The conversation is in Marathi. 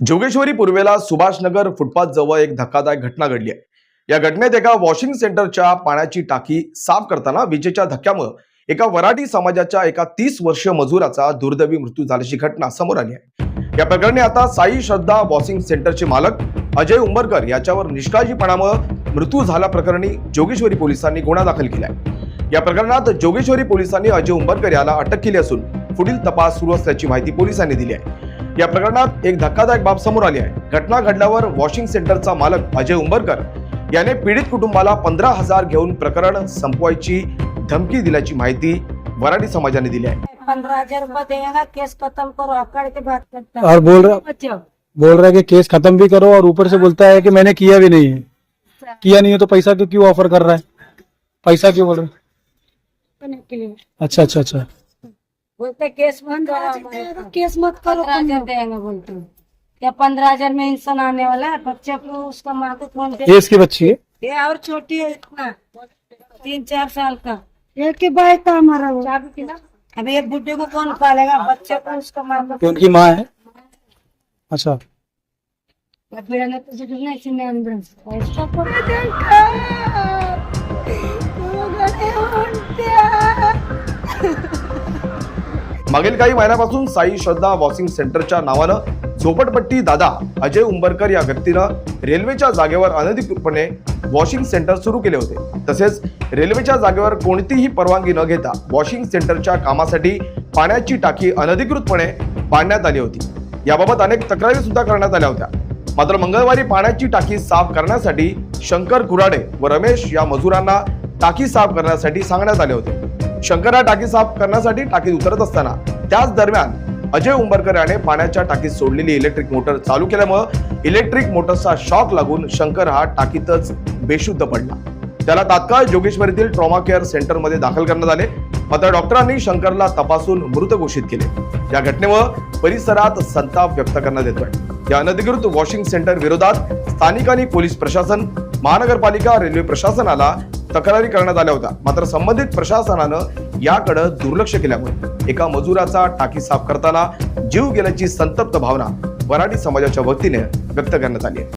जोगेश्वरी पूर्वेला सुभाषनगर फुटपाथ जवळ एक धक्कादायक घटना घडली आहे. या घटनेत एका वॉशिंग सेंटरच्या पाण्याची टाकी साफ करताना विजेच्या धक्क्यामुळे एका वराठी समाजाच्या एका तीस वर्ष मजुराचा दुर्दैवी मृत्यू झाल्याची घटना समोर आली आहे. या प्रकरणी आता साई श्रद्धा वॉशिंग सेंटरचे मालक अजय उंबरकर याच्यावर निष्काळजीपणामुळे मृत्यू झाल्याप्रकरणी जोगेश्वरी पोलिसांनी गुन्हा दाखल केला आहे या प्रकरणात जोगेश्वरी पोलिसांनी अजय उंबरकर याला अटक केली असून पुढील तपास सुरू असल्याची माहिती पोलिसांनी दिली आहे. या प्रकरणात एक धक्कादायक बाब समोर आली आहे. घटना घडल्यावर वॉशिंग सेंटरचा मालक अजय उंबरकर याने पीडित कुटुंबाला पंधरा हजार घेऊन प्रकरण संपवायची धमकी दिल्याची माहिती वराठी समाजाने दिली आहे. पंद्रह हजार देगा केस खत्म करो अकड़ के बात करता. और बोल रहा बच्चों बोल रहा है कि केस खत्म भी करो और ऊपर से बोलता है कि मैंने किया भी नहीं है। किया नहीं है तो पैसा क्यों क्यों ऑफर कर रहा है? पैसा क्यों बोल रहा है? अच्छा अच्छा अच्छा। बोलते केस बंद करो केस मत करो पंद्रह हज़ार देंगे बोलते। हैं। या पंद्रह हज़ार में इंसान आने वाला है? बच्चे को उसका माँ को फ़ोन इसकी बच्ची है? ये और छोटी है इतना। तीन चार साल का। एक ही भाई था हमारा वो। अभी एक बुढ़े को कौन पालेगा? बच्चे को उसका माँ को उनकी माँ है? अच्छा। फिर अगर तुझे नहीं सुने अंदर मागील काही महिन्यापासून साई श्रद्धा वॉशिंग सेंटरच्या नावानं झोपडपट्टी दादा अजय उंबरकर या व्यक्तीनं रेल्वेच्या जागेवर अनधिकृतपणे वॉशिंग सेंटर सुरू केले होते. तसेच रेल्वेच्या जागेवर कोणतीही परवानगी न घेता वॉशिंग सेंटरच्या कामासाठी पाण्याची टाकी अनधिकृतपणे बांधण्यात आली होती. याबाबत अनेक तक्रारी सुद्धा करण्यात आल्या होत्या. मात्र मंगळवारी पाण्याची टाकी साफ करण्यासाठी शंकर कुराडे व रमेश या मजुरांना टाकी साफ करण्यासाठी सांगण्यात आले होते. शंकर हा टाकी साफ करण्यासाठी टाकीत उतरत असताना त्याच दरम्यान अजय उंबरकर याने पाण्याच्या टाकीत सोडलेली इलेक्ट्रिक मोटर चालू केल्यामुळे इलेक्ट्रिक मोटरचा शॉक लागून शंकर हा टाकीतच बेशुद्ध पडला. त्याला तात्काळ जोगेश्वरीतील ट्रॉमा केअर सेंटरमध्ये दाखल करण्यात आले. मात्र डॉक्टरांनी शंकरला तपासून मृत घोषित केले. या घटनेमुळे परिसरात संताप व्यक्त करण्यात येतोय. या अनधिकृत वॉशिंग सेंटर विरोधात स्थानिकांनी पोलीस प्रशासन महानगरपालिका रेल्वे प्रशासनाला तक्रारी करण्यात आल्या होत्या. मात्र संबंधित प्रशासनानं याकडे दुर्लक्ष केल्यामुळे एका मजुराचा टाकी साफ करताना जीव गेल्याची संतप्त भावना वराठी समाजाच्या वतीने व्यक्त करण्यात आली आहे.